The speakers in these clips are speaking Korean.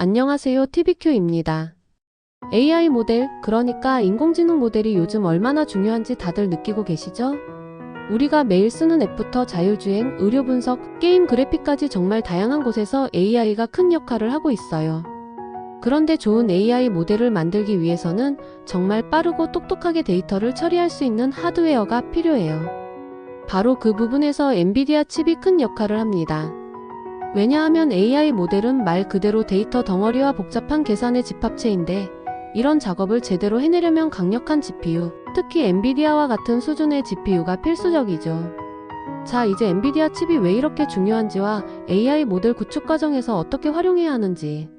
안녕하세요. TVQ입니다. AI 모델, 그러니까 인공지능 모델이 요즘 얼마나 중요한지 다들 느끼고 계시죠? 우리가 매일 쓰는 앱부터 자율주행, 의료 분석, 게임 그래픽까지 정말 다양한 곳에서 AI가 큰 역할을 하고 있어요. 그런데 좋은 AI 모델을 만들기 위해서는 정말 빠르고 똑똑하게 데이터를 처리할 수 있는 하드웨어가 필요해요. 바로 그 부분에서 엔비디아 칩이 큰 역할을 합니다. 왜냐하면 AI 모델은 말 그대로 데이터 덩어리와 복잡한 계산의 집합체인데 이런 작업을 제대로 해내려면 강력한 GPU, 특히 엔비디아와 같은 수준의 GPU가 필수적이죠. 자, 이제 엔비디아 칩이 왜 이렇게 중요한지와 AI 모델 구축 과정에서 어떻게 활용해야 하는지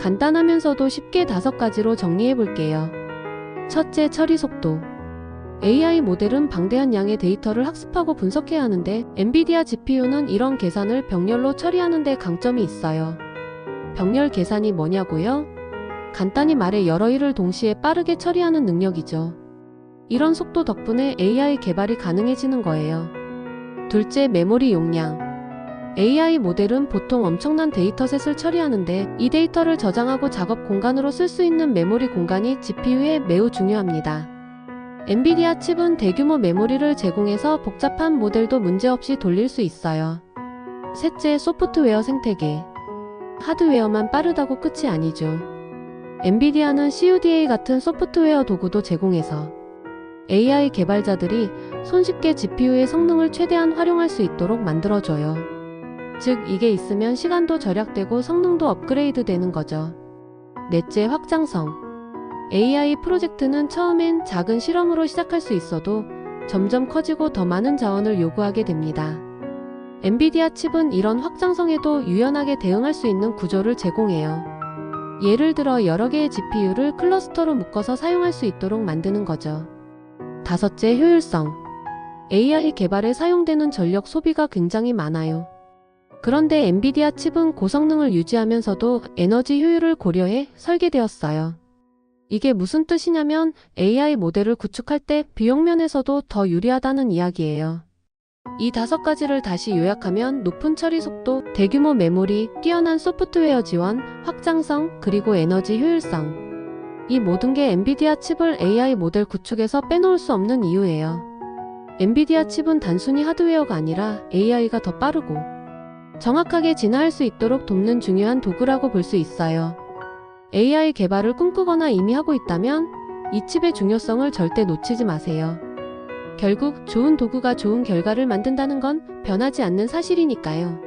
간단하면서도 쉽게 다섯 가지로 정리해 볼게요. 첫째, 처리 속도. AI 모델은 방대한 양의 데이터를 학습하고 분석해야 하는데 엔비디아 GPU는 이런 계산을 병렬로 처리하는 데 강점이 있어요. 병렬 계산이 뭐냐고요? 간단히 말해 여러 일을 동시에 빠르게 처리하는 능력이죠. 이런 속도 덕분에 AI 개발이 가능해지는 거예요. 둘째, 메모리 용량. AI 모델은 보통 엄청난 데이터셋을 처리하는데 이 데이터를 저장하고 작업 공간으로 쓸 수 있는 메모리 공간이 GPU에 매우 중요합니다. 엔비디아 칩은 대규모 메모리를 제공해서 복잡한 모델도 문제없이 돌릴 수 있어요. 셋째, 소프트웨어 생태계. 하드웨어만 빠르다고 끝이 아니죠. 엔비디아는 CUDA 같은 소프트웨어 도구도 제공해서 AI 개발자들이 손쉽게 GPU의 성능을 최대한 활용할 수 있도록 만들어줘요. 즉, 이게 있으면 시간도 절약되고 성능도 업그레이드 되는 거죠. 넷째, 확장성. AI 프로젝트는 처음엔 작은 실험으로 시작할 수 있어도 점점 커지고 더 많은 자원을 요구하게 됩니다. 엔비디아 칩은 이런 확장성에도 유연하게 대응할 수 있는 구조를 제공해요. 예를 들어 여러 개의 GPU를 클러스터로 묶어서 사용할 수 있도록 만드는 거죠. 다섯째, 효율성. AI 개발에 사용되는 전력 소비가 굉장히 많아요. 그런데 엔비디아 칩은 고성능을 유지하면서도 에너지 효율을 고려해 설계되었어요. 이게 무슨 뜻이냐면 AI 모델을 구축할 때 비용 면에서도 더 유리하다는 이야기예요. 이 다섯 가지를 다시 요약하면 높은 처리 속도, 대규모 메모리, 뛰어난 소프트웨어 지원, 확장성, 그리고 에너지 효율성. 이 모든 게 엔비디아 칩을 AI 모델 구축에서 빼놓을 수 없는 이유예요. 엔비디아 칩은 단순히 하드웨어가 아니라 AI가 더 빠르고 정확하게 진화할 수 있도록 돕는 중요한 도구라고 볼 수 있어요. AI 개발을 꿈꾸거나 이미 하고 있다면 이 칩의 중요성을 절대 놓치지 마세요. 결국 좋은 도구가 좋은 결과를 만든다는 건 변하지 않는 사실이니까요.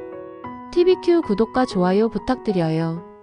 TVQ 구독과 좋아요 부탁드려요.